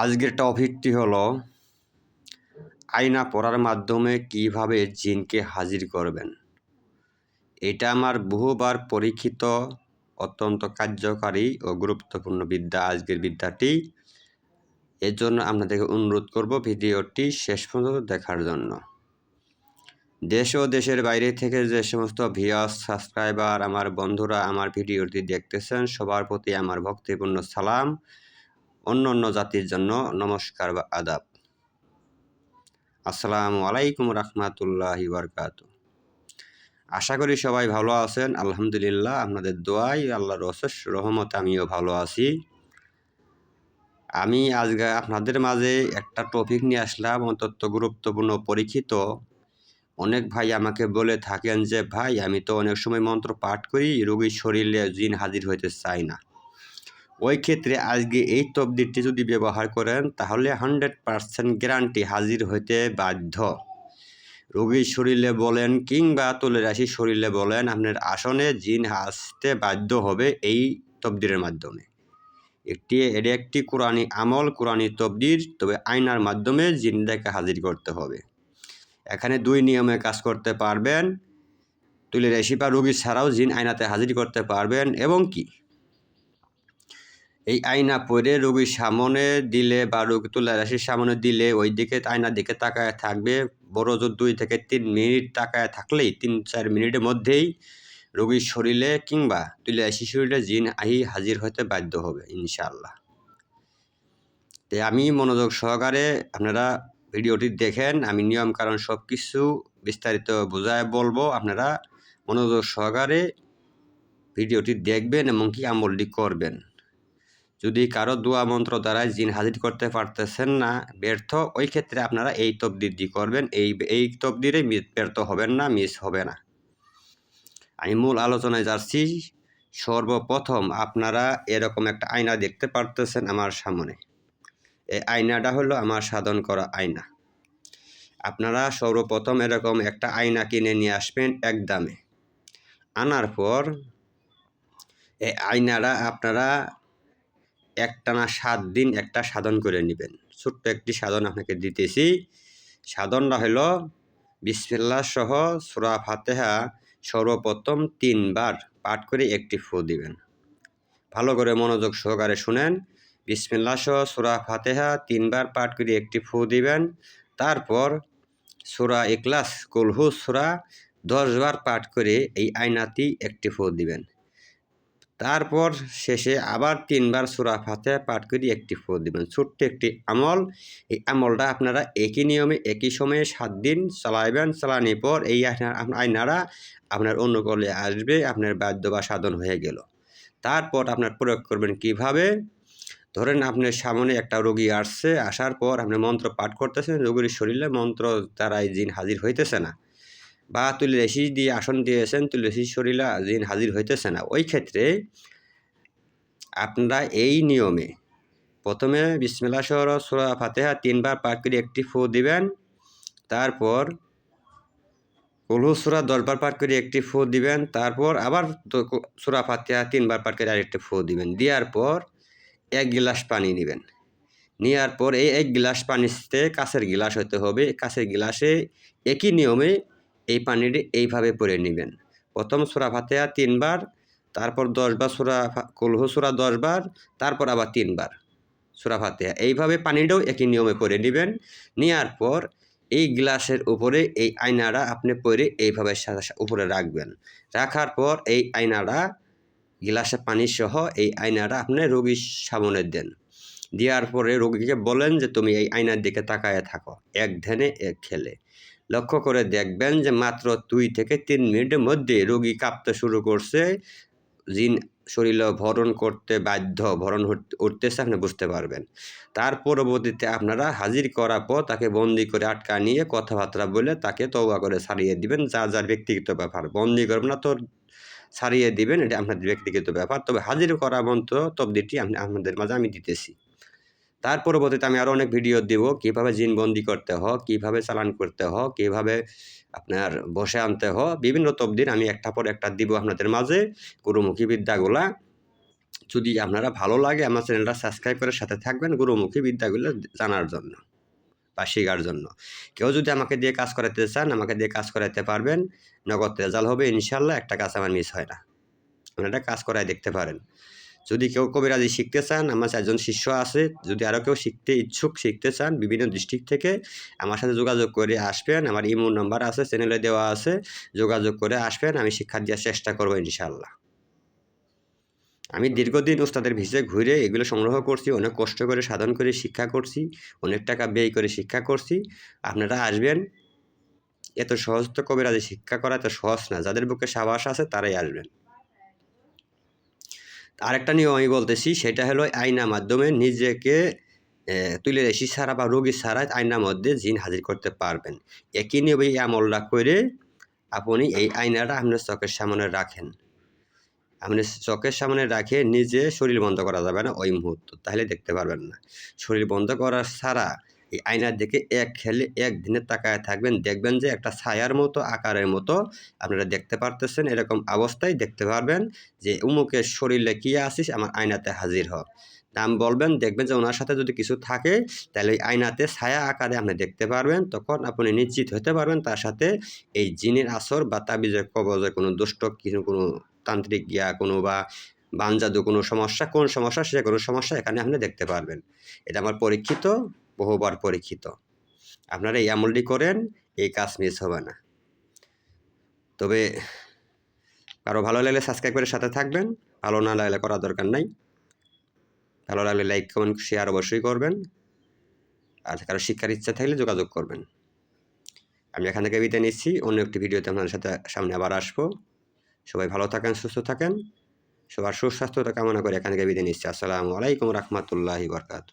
আজকের টপিকটি হলো আয়না পড়ার মাধ্যমে কীভাবে জিনকে হাজির করবেন। এটা আমার বহুবার পরীক্ষিত, অত্যন্ত কার্যকারী ও গুরুত্বপূর্ণ বিদ্যা আজকের বিদ্যাটি। এর জন্য আপনাদেরকে অনুরোধ করব ভিডিওটি শেষ পর্যন্ত দেখার জন্য। দেশ ও দেশের বাইরে থেকে যে সমস্ত ভিউয়ার্স সাবস্ক্রাইবার আমার বন্ধুরা আমার ভিডিওটি দেখতেছেন, সবার প্রতি আমার ভক্তিপূর্ণ সালাম। অন্য অন্য জাতির জন্য নমস্কার বা আদাব। আসসালামু আলাইকুম রহমাতুল্লাহি বরকাত আশা করি সবাই ভালো আছেন, আলহামদুলিল্লাহ। আপনাদের দোয়াই আল্লাহর অশেষ রহমত আমিও ভালো আছি। আমি আজকে আপনাদের মাঝে একটা টপিক নিয়ে আসলাম, অত্যন্ত গুরুত্বপূর্ণ, পরীক্ষিত। অনেক ভাই আমাকে বলে থাকেন যে, ভাই, আমি তো অনেক সময় মন্ত্র পাঠ করি, রোগীর শরীরে জিন হাজির হইতে চাই না। ওই ক্ষেত্রে আজকে এই তবদিরটি যদি ব্যবহার করেন, তাহলে হান্ড্রেড পারসেন্ট গ্যারান্টি হাজির হইতে বাধ্য। রোগীর শরীরে বলেন কিংবা তুলে রাশি শরীরে বলেন, আপনার আসনে জিন আসতে বাধ্য হবে এই তবদিরের মাধ্যমে। একটি, এটা একটি কোরআনী আমল, কোরআনী তবদির তবে আয়নার মাধ্যমে জিনটাকে হাজির করতে হবে। এখানে দুই নিয়মে কাজ করতে পারবেন। তুলে রেশি বা রোগী ছাড়াও জিন আয়নাতে হাজির করতে পারবেন এবং কি? এই আয়না পরে রোগীর সামনে দিলে বা রোগী তুলা রাশির সামনে দিলে ওই দিকে আয়নার দিকে তাকায় থাকবে। বড় জোর দুই থেকে তিন মিনিট তাকায় থাকলেই তিন চার মিনিটের মধ্যেই রোগীর শরীরে কিংবা তুলে রাশি শরীরে জিন আহি হাজির হতে বাধ্য হবে ইনশাআল্লাহ। তো আমি মনোযোগ সহকারে আপনারা ভিডিওটি দেখেন, আমি নিয়ম কারণ সব কিছু বিস্তারিত বোঝায় বলব। আপনারা মনোযোগ সহকারে ভিডিওটি দেখবেন এবং কি আমলটি করবেন। যদি কারও দোয়া মন্ত্র দ্বারা জিন হাজির করতে পারতেছেন না, ব্যর্থ, ওই ক্ষেত্রে আপনারা এই তবদিরটি করবেন। এই এই তবদিরে ব্যর্থ হবেন না, মিস হবে না। আমি মূল আলোচনায় যাচ্ছি। সর্বপ্রথম আপনারা এরকম একটা আয়না দেখতে পারতেছেন আমার সামনে। এই আয়নাটা হলো আমার সাধন করা আয়না। আপনারা সর্বপ্রথম এরকম একটা আয়না কিনে নিয়ে আসবেন এক দামে আনার পর এই আয়নাটা আপনারা একটানা সাত দিন একটা সাধন করে নেবেন। ছোট্ট একটি সাধন আপনাকে দিতেছি। সাধনটা হলো বিসমিল্লা সহ সুরা ফাতেহা সর্বপ্রথম তিনবার পাঠ করে একটি ফু দিবেন। ভালো করে মনোযোগ সহকারে শুনেন। বিসমিল্লা সহ সুরা ফাতেহা তিনবার পাঠ করে একটি ফু দিবেন। তারপর সুরা ইকলাস কুলহু সুরা দশবার পাঠ করে এই আয়নাতি একটি ফু দিবেন। তারপর শেষে আবার তিনবার সুরা ফাতে পাঠ করে, একটি ফো দিবেন। ছোট্ট একটি আমল। এই আমলটা আপনারা একই নিয়মে, একই সময়ে সাত দিন চালাইবেন। চালানোর পর এই আয়নারা আপনার অনুকূলে আসবে, আপনার বাদ্য বা সাধন হয়ে গেল। তারপর আপনার প্রয়োগ করবেন কীভাবে? ধরেন আপনার সামনে একটা রোগী আসছে, আসার পর আপনি মন্ত্র পাঠ করতেছেন, রোগীর শরীরে মন্ত্র দ্বারাই জিন হাজির হইতেছে না। বা তুলসী দিয়ে আসন দিয়েছেন, তুলসী শরীরা জিন হাজির হইতেছে না, ওই ক্ষেত্রে আপনারা এই নিয়মে প্রথমে বিসমিল্লা সহর সুরা ফাতেহা তিনবার পাঠ করে একটি ফু দিবেন, তারপর কলহু সুরা দশবার পাঠ করে একটি ফু দিবেন, তারপর আবার সুরা ফাতেহা তিনবার পাঠ করে আরেকটি ফু দিবেন, দেওয়ার পর এক গিলাস পানি নেবেন। নেওয়ার পর এই এক গিলাস পানিতে কাছের গিলাস হতে হবে, কাছের গিলাসে একই নিয়মে এই পানিটি এইভাবে পরে নেবেন। প্রথম সুরা ফাতেহা তিনবার, তারপর দশবার সুরা কুলহু সুরা দশবার, তারপর আবার তিনবার সুরা ফাতেহা। এইভাবে পানিটাও একই নিয়মে পরে নেবেন। নেওয়ার পর এই গ্লাসের উপরে এই আয়নাটা আপনি পরে এইভাবে উপরে রাখবেন। রাখার পর এই আয়নাটা, গ্লাসে পানি সহ এই আয়নাটা আপনি রোগীর সামনে দেন। দেওয়ার পরে রোগীকে বলেন যে, তুমি এই আয়নার দিকে তাকায় থাকো। এক ধ্যানে এক খেলে। লক্ষ্য করে দেখবেন যে মাত্র দুই থেকে তিন মিনিটের মধ্যে রোগী কাঁপতে শুরু করছে। জিন শরীরে ভরণ করতে বাধ্য, ভরণ উঠতেছে আপনি বুঝতে পারবেন। তার পরবর্তীতে আপনারা হাজির করার পর তাকে বন্দি করে আটকা নিয়ে কথাবার্তা বলে তাকে তৌবা করে ছাড়িয়ে দিবেন, যা যার ব্যক্তিগত ব্যাপার। বন্দি করবেন না তো ছাড়িয়ে দিবেন, এটা আপনাদের ব্যক্তিগত ব্যাপার। তবে হাজির করা মন্ত্র তবদিটি আপনি, আপনাদের মাঝে আমি দিতেছি। তার পরবর্তীতে আমি আরও অনেক ভিডিও দেব। কীভাবে জিনবন্দি করতে হয়, কীভাবে চালান করতে হয়, কীভাবে আপনার বসে আনতে হয়, বিভিন্ন তবদিন আমি একটা পর একটা দিব আপনাদের মাঝে। গুরুমুখী বিদ্যাগুলা। যদি আপনারা ভালো লাগে আমার চ্যানেলটা সাবস্ক্রাইব করে সাথে থাকবেন গুরুমুখী বিদ্যাগুলো জানার জন্য বা শেখার জন্য। কেউ যদি আমাকে দিয়ে কাজ করাতে চান, আমাকে দিয়ে কাজ করাতে পারবেন। নগদ রেজাল্ট হবে ইনশাল্লাহ একটা কাজ আমার মিস হয় না। আপনারা কাজ করায় দেখতে পারেন। যদি কেউ কবিরাজি শিখতে চান, আমার চারজন শিষ্য আছে, যদি আরও কেউ শিখতে ইচ্ছুক, শিখতে চান, বিভিন্ন ডিস্ট্রিক্ট থেকে আমার সাথে যোগাযোগ করে আসবেন। আমার ইমো নাম্বার আছে চ্যানেলে দেওয়া আছে, যোগাযোগ করে আসবেন, আমি শিক্ষা দেওয়ার চেষ্টা করব ইনশাল্লাহ আমি দীর্ঘদিন ওস্তাদের ভিসে ঘুরে এগুলো সংগ্রহ করছি, অনেক কষ্ট করে সাধন করে শিক্ষা করছি, অনেক টাকা ব্যয় করে শিক্ষা করছি। আপনারা আসবেন, এত সহজ তো কবিরাজি শিক্ষা করা এত সহজ না, যাদের বুকে সাবাস আছে তারাই আসবেন। আরেকটা নিয়ম আমি বলতেছি, সেটা হলো আয়নার মাধ্যমে নিজেকে তুলে রেসি ছাড়া বা রোগী ছাড়া আয়নার মধ্যে জিন হাজির করতে পারবেন। একই নিয়মে এই আমলটা করে আপনি এই আয়নাটা আপনার চোখের সামনে রাখেন। আপনি চোখের সামনে রাখে নিজে শরীর বন্ধ করা যাবে না ওই মুহূর্ত, তাহলে দেখতে পারবেন না। শরীর বন্ধ করা ছাড়া এই আয়নার দিকে এক খেলে একদিনে তাকায় থাকবেন, দেখবেন যে একটা ছায়ার মতো, আকারের মতো। আপনারা দেখতে পারতেছেন এরকম অবস্থায় দেখতে পারবেন যে উমুকের শরীরে কী আসিস আমার আয়নাতে হাজির হ। নাম বলবেন, দেখবেন যে ওনার সাথে যদি কিছু থাকে, তাহলে ওই আয়নাতে ছায়া আকারে আপনি দেখতে পারবেন। তখন আপনি নিশ্চিত হতে পারবেন তার সাথে এই জিনের আসর বা তাবিজের কবজে কোনো দুষ্ট, কিছু কোনো তান্ত্রিক গিয়া কোনো বা বানজাদু কোনো সমস্যা, কোন সমস্যা, সে কোনো সমস্যা এখানে আপনি দেখতে পারবেন। এটা আমার পরীক্ষিত বহুবার পরীক্ষিত। আপনারা এই আমলটি করেন, এই কাজ মিস হবে না। তবে কারও ভালো লাগলে সাবস্ক্রাইব করে সাথে থাকবেন, ভালো না লাগলে করার দরকার নাই। ভালো লাগলে লাইক কমেন্ট শেয়ার অবশ্যই করবেন। আর কারও শিক্ষার ইচ্ছা থাকলে যোগাযোগ করবেন। আমি এখান থেকে বিদায় নিচ্ছি। অন্য একটি ভিডিওতে আপনাদের সাথে সামনে আবার আসব। সবাই ভালো থাকেন, সুস্থ থাকেন। সবার সুস্বাস্থ্যতা কামনা করে এখান থেকে বিদায় নিচ্ছি। আসসালামু আলাইকুম রহমতুল্লাহি বরকাতু